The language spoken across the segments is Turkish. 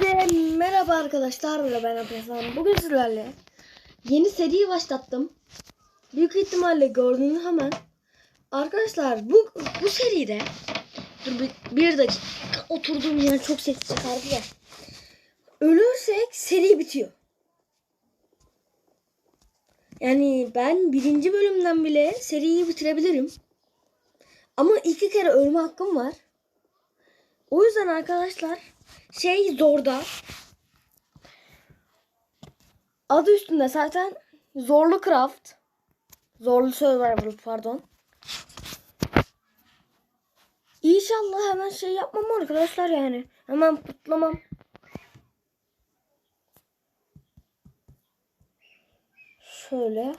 Hepinize merhaba arkadaşlar ben Abdülhasan. Bugün sizlerle yeni seriyi başlattım. Büyük ihtimalle gördüğünüz hemen. Arkadaşlar bu bu seride dur bir, bir dakika oturduğum yer çok ses çıkardı ya. Ölürsek seri bitiyor. Yani ben birinci bölümden bile seriyi bitirebilirim. Ama iki kere ölme hakkım var. O yüzden arkadaşlar şey zorda. Adı üstünde zaten zorlu craft. Zorlu survival pardon. İnşallah hemen şey yapmam arkadaşlar yani. Hemen putlamam. Şöyle.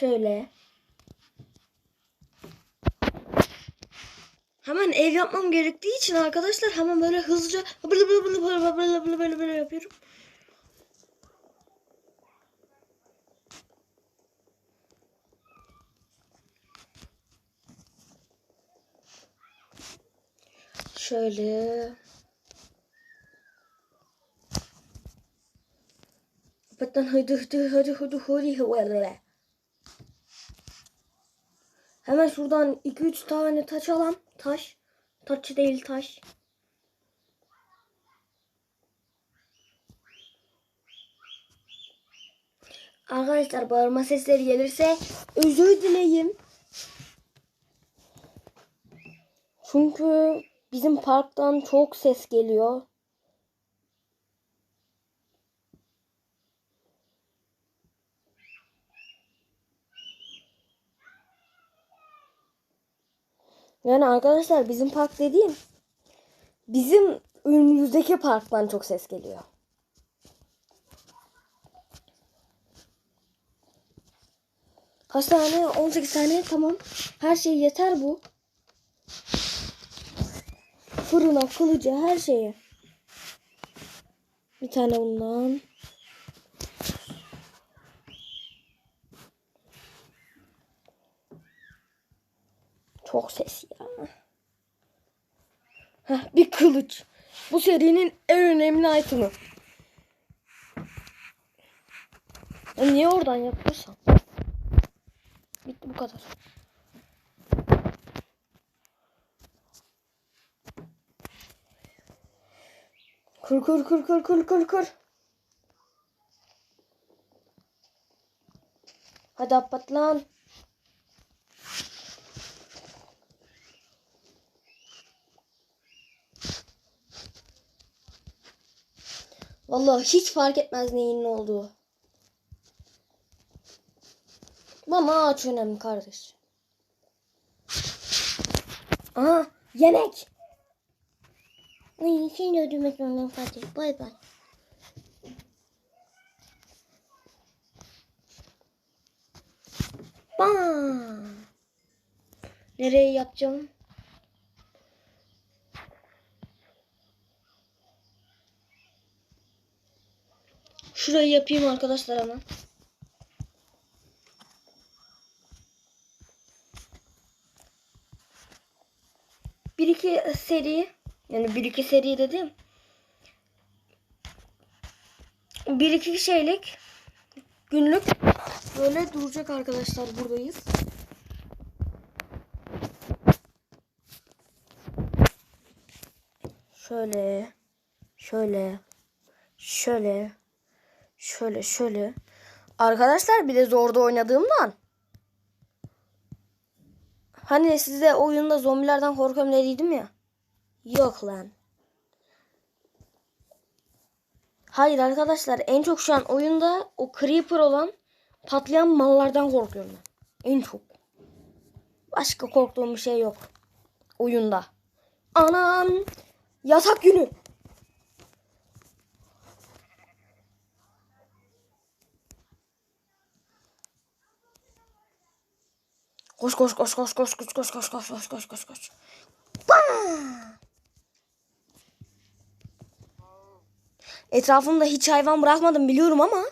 Şöyle. Hemen ev yapmam gerektiği için arkadaşlar hemen böyle hızlıca böyle böyle böyle böyle böyle böyle böyle böyle yapıyorum. Şöyle. Batan hadi hadi hadi hadi hadi hadi. Hemen şuradan 2-3 tane taş alalım. Taş. Taş değil taş. Arkadaşlar bağırma sesleri gelirse özür dileyim. Çünkü bizim parktan çok ses geliyor. Yani arkadaşlar bizim park dediğim bizim önümüzdeki parktan çok ses geliyor. Kaç tane? 18 tane tamam. Her şey yeter bu. Fırına, kılıca, her şeye. Bir tane bundan. Çok ses ya. Heh, bir kılıç. Bu serinin en önemli item'ı. Ya niye oradan yapıyorsam? Bitti bu kadar. Kır kır kır kır kır kır kır. Hadi apat. Vallahi hiç fark etmez neyin ne olduğu. Bana ağaç önemli kardeş. Aha yemek. Ay seni öldürmek zorundayım kardeş. Bay bay. Bam. Nereye yapacağım? Şurayı yapayım arkadaşlar hemen. Bir iki seri yani bir iki seri dedim. Bir iki şeylik günlük böyle duracak arkadaşlar buradayız. Şöyle şöyle şöyle Şöyle şöyle. Arkadaşlar bir de zorda oynadığımdan. Hani size oyunda zombilerden korkuyorum dediydim ya. Yok lan. Hayır arkadaşlar en çok şu an oyunda o creeper olan patlayan mallardan korkuyorum ben. En çok. Başka korktuğum bir şey yok. Oyunda. Anam. Yasak günü. Koş koş koş koş koş koş koş koş koş koş koş koş koş. Etrafımda hiç hayvan bırakmadım biliyorum ama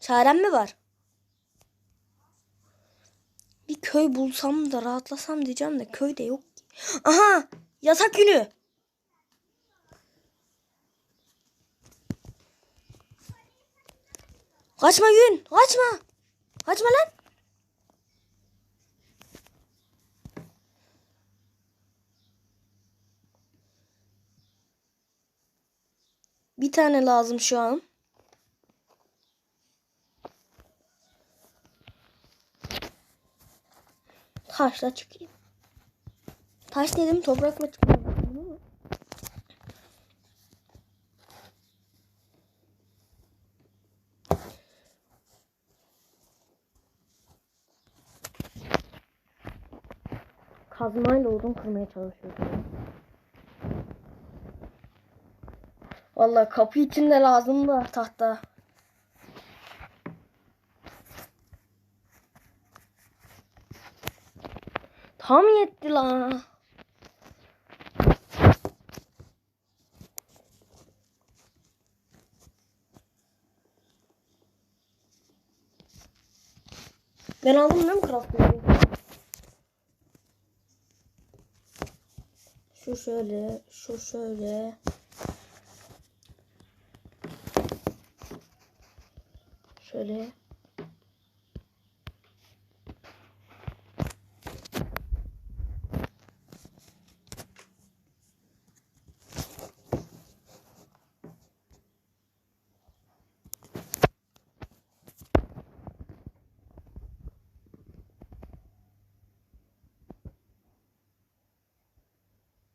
çarem mi var? Bir köy bulsam da rahatlasam diyeceğim de köy de yok. Aha! Yasak günü. Kaçma gün. Kaçma. Kaçma lan. Bir tane lazım şu an. Taşla çıkayım. Taş dedim toprakla çıkayım. Kazmayla odun kırmaya çalışıyorum. Vallahi kapı için de lazım da tahta. Tam yetti la. Ben aldım değil mi craft'ı? Şu şöyle, şu şöyle. Şöyle.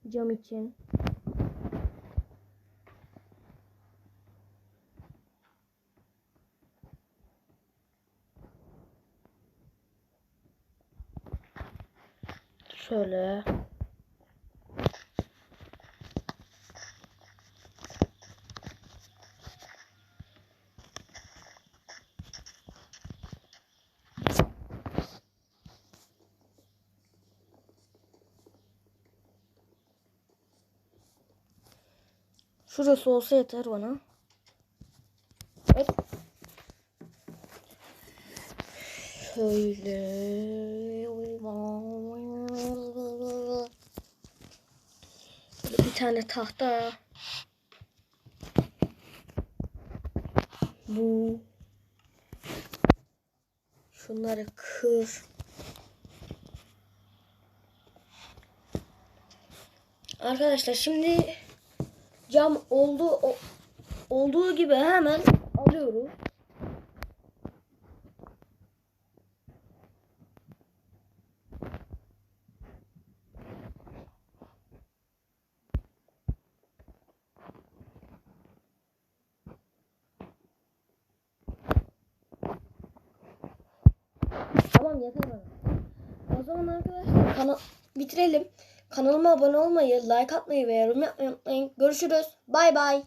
Cam için. Şöyle. Şurası olsa yeter bana. Şöyle. Bir tane tahta. Bu. Şunları kır. Arkadaşlar şimdi cam oldu olduğu gibi hemen alıyoruz. Tamam yeter bana. O zaman arkadaşlar kana bitirelim. Kanalıma abone olmayı, like atmayı ve yorum yapmayı unutmayın. Görüşürüz. Bay bay.